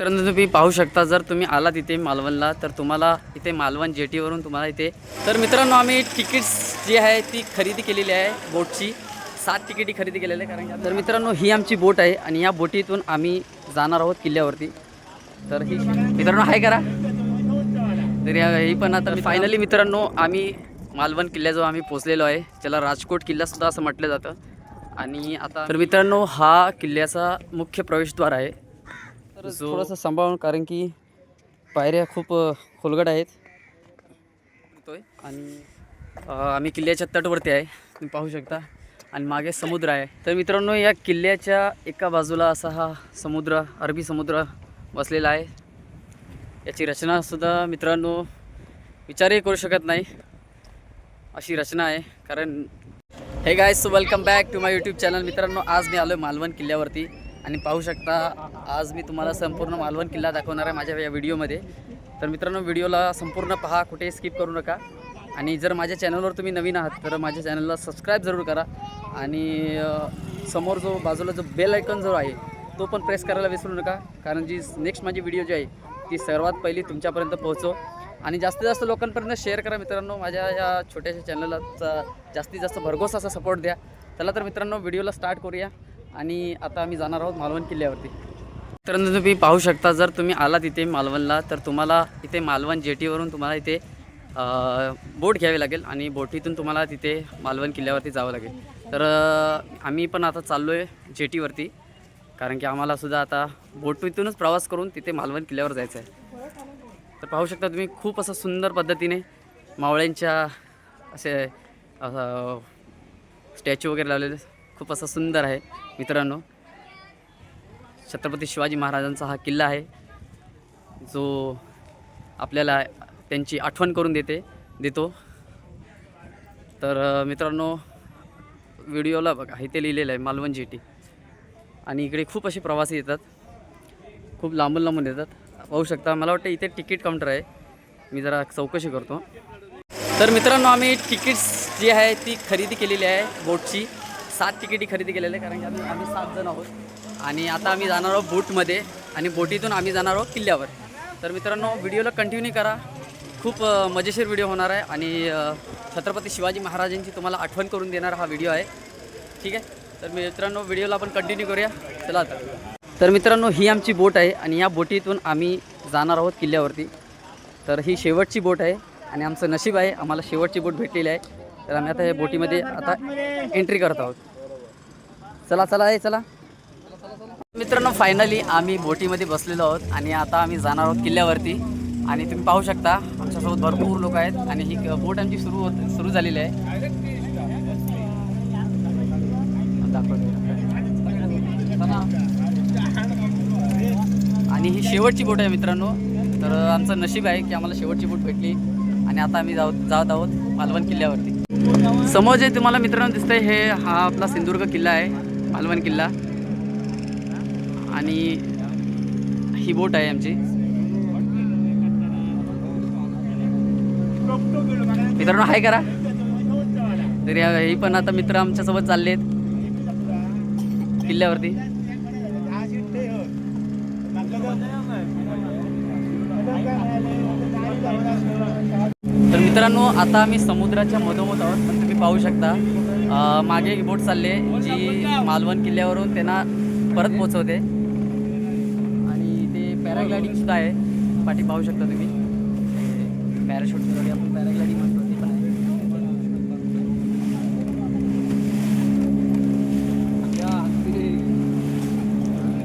तर तुम्ही पाहू शकता जर तुम्ही आलात इथे मालवणला तर तुम्हाला इथे मालवण जेटीवरून तुम्हाला इथे तर मित्रांनो आम्ही तिकीट्स जी आहे ती खरेदी केलेली आहे बोटची. सात तिकिटी खरेदी केलेली आहे कारण तर मित्रांनो ही आमची बोट आहे आणि या बोटीतून आम्ही जाणार आहोत किल्ल्यावरती. तर ही मित्रांनो आहे करा. तर या- ही पण आता फायनली मित्रांनो आम्ही मालवण किल्ल्याजवळ आम्ही पोचलेलो आहे. त्याला राजकोट किल्लासुद्धा असं म्हटलं जातं. आणि आता तर मित्रांनो हा किल्ल्याचा मुख्य प्रवेशद्वार आहे. तर थोडंसं सांभाळून कारण की पायऱ्या खूप अ, खोलगट आहेत. आणि आम्ही किल्ल्याच्या तटवरती आहे. तुम्ही पाहू शकता. आणि मागे समुद्र आहे. तर मित्रांनो या किल्ल्याच्या एका बाजूला असा हा समुद्र अरबी समुद्र बसलेला आहे. याची रचनासुद्धा मित्रांनो विचारही करू शकत नाही. अशी रचना आहे. कारण हे guys welcome back to my YouTube channel मित्रांनो आज मी आलो आहे मालवण किल्ल्यावरती. आणि पाहू शकता आज मी तुम्हाला संपूर्ण मालवण किल्ला दाखवणार आहे माझ्या या व्हिडिओमध्ये. तर मित्रांनो व्हिडिओला संपूर्ण पहा कुठेही स्किप करू नका. आणि जर माझ्या चॅनलवर तुम्ही नवीन आहात तर माझ्या चॅनलला सबस्क्राईब जरूर करा. आणि समोर जो बाजूला जो बेल आयकॉन जो आहे तो पण प्रेस करायला विसरू नका. कारण जी नेक्स्ट माझी व्हिडिओ जी आहे ती सर्वात पहिली तुमच्यापर्यंत पोहोचो. आणि जास्तीत जास्त लोकांपर्यंत शेअर करा मित्रांनो. माझ्या या छोट्याशा चॅनलाचा जास्तीत जास्त भरघोस असा सपोर्ट द्या. चला तर मित्रांनो व्हिडिओला स्टार्ट करूया. आणि आता आम्ही जाणार आहोत मालवण किल्ल्यावरती. तर तुम्ही पाहू शकता जर तुम्ही आलात इथे मालवणला तर तुम्हाला इथे मालवण जेटीवरून तुम्हाला इथे बोट घ्यावी लागेल आणि बोटीतून तुम्हाला तिथे मालवण किल्ल्यावरती जावं लागेल. तर आम्ही पण आता चाललो आहे जेटीवरती कारण की आम्हालासुद्धा आता बोटीतूनच प्रवास करून तिथे मालवण किल्ल्यावर जायचं आहे. तर पाहू शकता तुम्ही खूप असं सुंदर पद्धतीने मावळ्यांच्या असे स्टॅच्यू वगैरे लावलेले खूप असं सुंदर आहे. मित्रांनो छत्रपती शिवाजी महाराजांचा हा किल्ला आहे जो आपल्याला त्यांची आठवण करून देते देतो. तर मित्रांनो व्हिडिओला बघा इथे लिहिलेलं आहे मालवण जेटी. आणि इकडे खूप असे प्रवासी येतात खूप लांबून लांबून येतात. पाहू शकता मला वाटतं इथे तिकीट काउंटर आहे. मी जरा चौकशी करतो. तर मित्रांनो आम्ही तिकीट्स जी आहे ती खरेदी केलेली आहे बोटची. सात तिकिटी खरेदी केलेले आहे कारण की आम्ही आम्ही सात जण आहोत. आणि आता आम्ही जाणार आहोत बोटमध्ये आणि बोटीतून आम्ही जाणार आहोत किल्ल्यावर. तर मित्रांनो व्हिडिओला कंटिन्यू करा. खूप मजेशीर व्हिडिओ होणार आहे आणि छत्रपती शिवाजी महाराजांची तुम्हाला आठवण करून देणारा हा व्हिडिओ आहे. ठीक आहे? तर मित्रांनो व्हिडिओला आपण कंटिन्यू करूया. चला आता. तर मित्रांनो ही आमची बोट आहे आणि या बोटीतून आम्ही जाणार आहोत किल्ल्यावरती. तर ही शेवटची बोट आहे आणि आमचं नशीब आहे. आम्हाला शेवटची बोट भेटलेली आहे. तर आम्ही आता या बोटीमध्ये आता एंट्री करत आहोत. चला चला आहे चला. मित्रांनो फायनली आम्ही बोटीमध्ये बसलेलो आहोत आणि आता आम्ही जाणार आहोत किल्ल्यावरती. आणि तुम्ही पाहू शकता आमच्यासोबत भरपूर लोक आहेत आणि ही बोट आमची सुरू होत सुरू झालेली आहे. आणि ही शेवटची बोट आहे मित्रांनो. तर आमचं नशीब आहे की आम्हाला शेवटची बोट भेटली. आणि आता आम्ही जाऊ जात आहोत मालवण किल्ल्यावरती. समोर जे तुम्हाला मित्रांनो दिसतंय हे हा आपला सिंधुदुर्ग किल्ला आहे. मालवण किल्ला. आणि ही बोट आहे आमची. मित्रांनो हाय करा. तरी हे ही पण आता मित्र आमच्यासोबत चालले आहेत किल्ल्यावरती. तर मित्रांनो आता आम्ही समुद्राच्या मधोमध आहोत पण तुम्ही पाहू शकता. मागे एक बोट चालली आहे जी मालवण किल्ल्यावरून त्यांना परत पोचवते आणि ते पॅराग्लायडिंग सुद्धा आहे. पाठी पाहू शकता तुम्ही. पॅराशूट आपण पॅराग्लायडिंग म्हणतो ते पण आहे.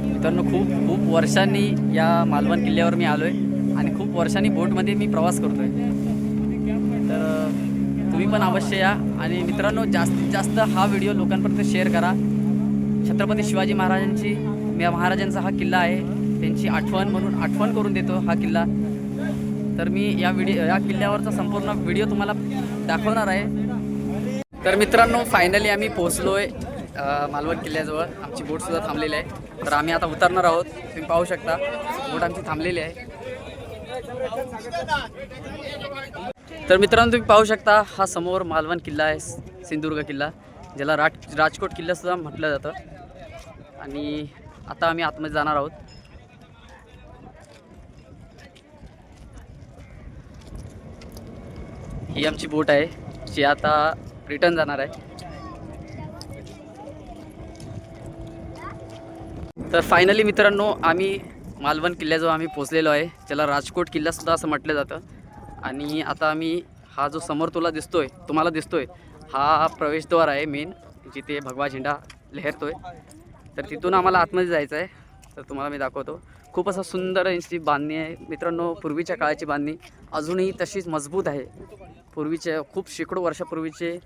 मित्रांनो खूप खूप वर्षांनी या मालवण किल्ल्यावर मी आलो आहे आणि खूप वर्षांनी बोटमध्ये मी प्रवास करतो आहे तुम्ही पण अवश्य या. आणि मित्रांनो जास्तीत जास्त हा व्हिडिओ लोकांपर्यंत शेअर करा. छत्रपती शिवाजी महाराजांची या महाराजांचा हा किल्ला आहे. त्यांची आठवण म्हणून आठवण करून देतो हा किल्ला. तर मी या व्हिडिओ या किल्ल्यावरचा संपूर्ण व्हिडिओ तुम्हाला दाखवणार आहे. तर मित्रांनो फायनली आम्ही पोहोचलो आहे मालवण किल्ल्याजवळ. आमची बोटसुद्धा थांबलेली आहे. तर आम्ही आता उतरणार आहोत. तुम्ही पाहू शकता बोट आमची थांबलेली आहे. तर मित्रांनो तुम्ही पाहू शकता हा समोर मालवण किल्ला आहे सिंधुदुर्ग किल्ला ज्याला राज राजकोट किल्लासुद्धा म्हटलं जातं. आणि आता आम्ही आतमध्ये जाणार आहोत. ही आमची बोट आहे जी आता रिटर्न जाणार आहे. तर फायनली मित्रांनो आम्ही मालवण किल्ल्याजवळ आम्ही पोचलेलो आहे ज्याला राजकोट किल्लासुद्धा असं म्हटलं जातं. आणि आता आम्ही हा जो समोर तुला दिसतोय तुम्हाला दिसतोय हा प्रवेशद्वार आहे मेन जिथे भगवा झेंडा लहरतोय. तर तिथून आम्हाला आतमध्ये जायचं आहे तर तुम्हाला मी दाखवतो. खूप असं सुंदर यांची बांधणी आहे. मित्रांनो पूर्वीच्या काळाची बांधणी अजूनही तशीच मजबूत आहे. पूर्वीचे खूप शेकडो वर्षापूर्वीचे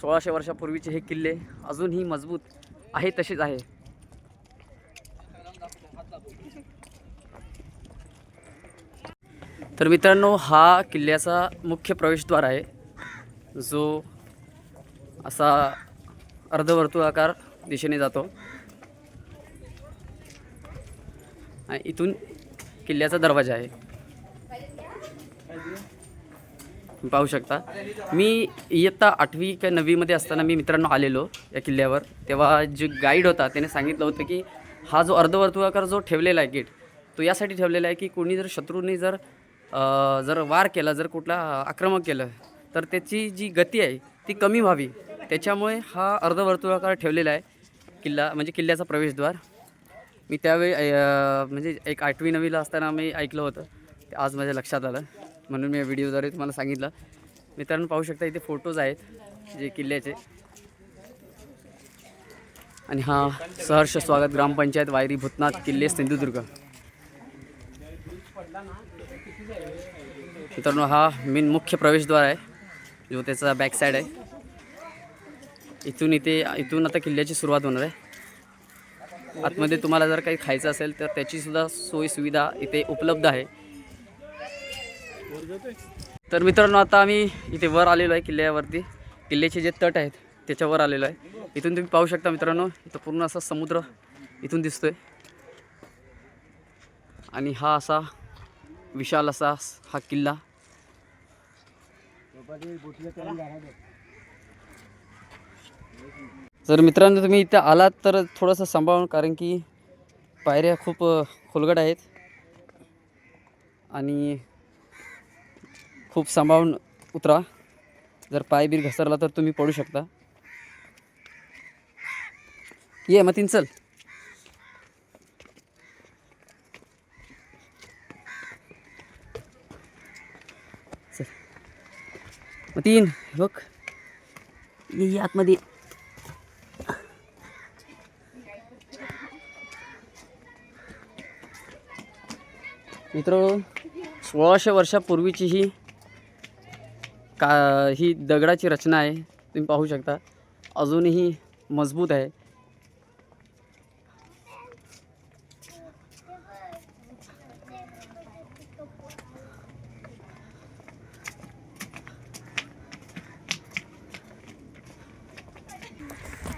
सोळाशे वर्षापूर्वीचे हे किल्ले अजूनही मजबूत आहे तसेच आहे. तर मित्रांनो हा किल्ल्याचा मुख्य प्रवेशद्वार आहे. जो असा अर्धवर्तुळाकार दिशेने जातो. आणि इथून किल्ल्याचा दरवाजा आहे. पाहू शकता. मी इयत्ता आठवी का नववीमध्ये असताना मी मित्रांनो आलेलो या किल्ल्यावर. तेव्हा जे गाईड होता त्याने सांगितलं होतं की हा जो अर्धवर्तुळाकार जो ठेवलेला आहे गेट तो यासाठी ठेवलेला आहे की कोणी जर शत्रूने जर जर वार केला जर कुठला आक्रमक केलं तर त्याची जी गती आहे ती कमी व्हावी. त्याच्यामुळे हा अर्धवर्तुळाकार ठेवलेला आहे. किल्ला म्हणजे किल्ल्याचा प्रवेशद्वार. मी त्यावेळी म्हणजे एक आठवी नवीला असताना मी ऐकलं होतं. आज माझ्या लक्षात आलं. म्हणून मी व्हिडिओद्वारे तुम्हाला सांगितलं. मित्रांनो पाहू शकता इथे फोटोज आहेत जे किल्ल्याचे. आणि हा सहर्ष स्वागत ग्रामपंचायत वायरी भूतनाथ किल्ले सिंधुदुर्ग. मित्रांनो हा मेन मुख्य प्रवेशद्वार आहे. जो त्याचा बॅक साईड आहे. इथून इथे इथून आता किल्ल्याची सुरुवात होणार आहे. आतमध्ये तुम्हाला जर काही खायचं असेल तर त्याचीसुद्धा सोयीसुविधा इथे उपलब्ध आहे. तर मित्रांनो आता आम्ही इथे वर आलेलो आहे किल्ल्यावरती. किल्ल्याचे जे तट आहेत त्याच्यावर आलेलो आहे. इथून तुम्ही पाहू शकता मित्रांनो इथं पूर्ण असा समुद्र इथून दिसतोय. आणि हा असा विशाल असा हा किल्ला. जर मित्रांनो तुम्ही इथं आलात तर थोडंसं सांभाळून कारण की पायऱ्या खूप अ, खोलगट आहेत. आणि खूप सांभाळून उतरा. जर पायबीर घसरला तर तुम्ही पडू शकता. ये मग चल. मग तीन बघ. ये आतमध्ये. मित्र सोळाशे वर्षापूर्वीची ही का ही दगडाची रचना आहे. तुम्ही पाहू शकता. अजूनही मजबूत आहे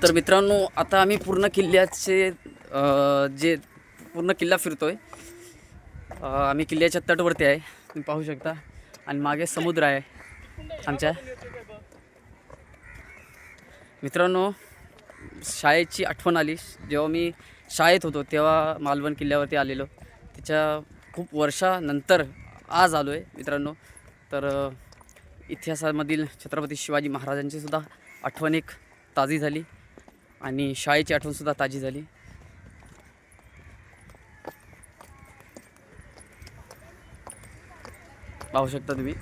तर मित्रांनो आता आम्ही पूर्ण किल्ल्याचे जे पूर्ण किल्ला फिरतो आहे आम्ही किल्ल्याच्या तटवरती आहे. तुम्ही पाहू शकता. आणि मागे समुद्र आहे आमच्या. मित्रांनो शाळेची आठवण आली. जेव्हा मी शाळेत होतो तेव्हा मालवण किल्ल्यावरती आलेलो. त्याच्या खूप वर्षानंतर आज आलो आहे मित्रांनो. तर इतिहासामधील छत्रपती शिवाजी महाराजांची सुद्धा आठवण एक ताजी झाली. आणि शाळेची आठवणसुद्धा ताजी झाली. पाहू शकता तुम्ही.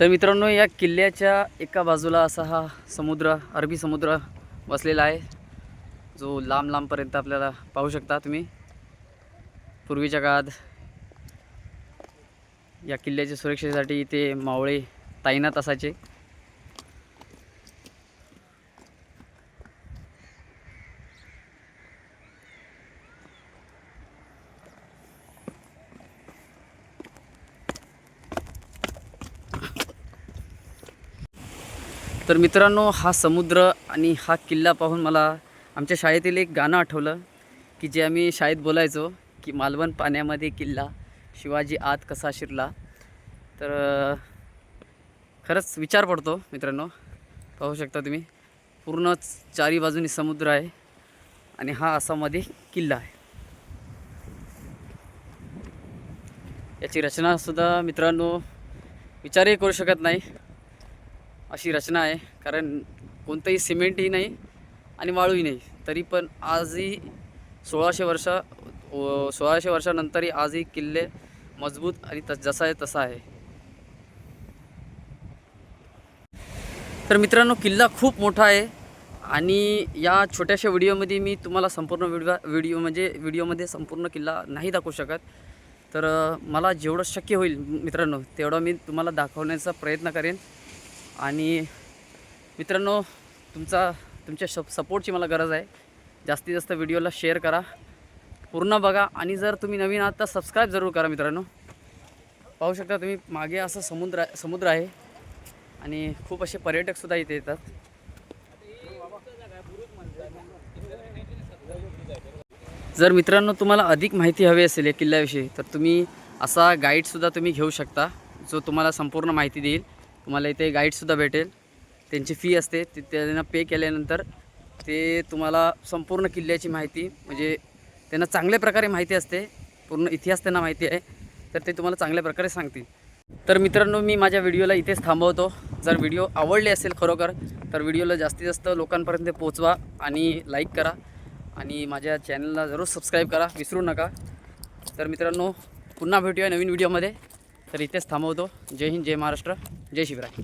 तर मित्रांनो या किल्ल्याच्या एका बाजूला असा हा समुद्र अरबी समुद्र वसलेला आहे. जो लांब लांबपर्यंत आपल्याला पाहू शकता तुम्ही. पूर्वीच्या काळात या किल्ल्याच्या सुरक्षेसाठी इथे मावळे तैनात असायचे. तर मित्रांनो हा समुद्र आणि हा किल्ला पाहून मला आमच्या शाळेतील एक गाणं आठवलं की जे आम्ही शाळेत बोलायचो की मालवण पाण्यामध्ये किल्ला. शिवाजी आत कसा शिरला? तर खरंच विचार पडतो मित्रांनो. पाहू शकता तुम्ही. पूर्ण चारी बाजूनी समुद्र आहे आणि हा आसाममध्ये किल्ला आहे. याची रचनासुद्धा मित्रांनो विचारही करू शकत नाही. अशी रचना आहे. कारण कोणतंही सिमेंटही नाही आणि वाळूही नाही. तरी पण आजही सोळाशे वर्ष व सोळाशे वर्षानंतरही आजही किल्ले मजबूत आणि त जसा आहे तसा आहे. तर मित्रांनो किल्ला खूप मोठा आहे आणि या छोट्याशा व्हिडिओमध्ये मी तुम्हाला संपूर्ण व्हिडिओ व्हिडिओ म्हणजे व्हिडिओमध्ये संपूर्ण किल्ला नाही दाखवू शकत. तर मला जेवढं शक्य होईल मित्रांनो तेवढं मी तुम्हाला दाखवण्याचा प्रयत्न करेन. आणि मित्रांनो तुमचा तुमच्या श सपोर्टची मला गरज आहे. जास्तीत जास्त व्हिडिओला शेअर करा. पूर्ण बघा आणि जर तुम्ही नवीन आहात तर सबस्क्राईब जरूर करा मित्रांनो. पाहू शकता तुम्ही मागे असं समुद्र समुद्र आहे. आणि खूप असे पर्यटकसुद्धा इथे येतात. जर मित्रांनो तुम्हाला अधिक माहिती हवी असेल या किल्ल्याविषयी तर तुम्ही असा गाईडसुद्धा तुम्ही घेऊ शकता जो तुम्हाला संपूर्ण माहिती देईल. तुम्हाला इथे गाईडसुद्धा भेटेल. त्यांची फी असते. ते त्यांना पे केल्यानंतर ते तुम्हाला संपूर्ण किल्ल्याची माहिती म्हणजे त्यांना चांगल्या प्रकारे माहिती असते पूर्ण इतिहास त्यांना माहिती आहे तर ते तुम्हाला चांगल्या प्रकारे सांगतील. तर मित्रांनो मी माझ्या व्हिडिओला इथेच थांबवतो. जर व्हिडिओ आवडले असेल खरोखर तर व्हिडिओला जास्तीत जास्त लोकांपर्यंत पोचवा आणि लाईक करा. आणि माझ्या चॅनलला जरूर सबस्क्राईब करा विसरू नका. तर मित्रांनो पुन्हा भेटूया नवीन व्हिडिओमध्ये. तर इथेच थांबवतो. जय हिंद जय महाराष्ट्र जय शिवराय.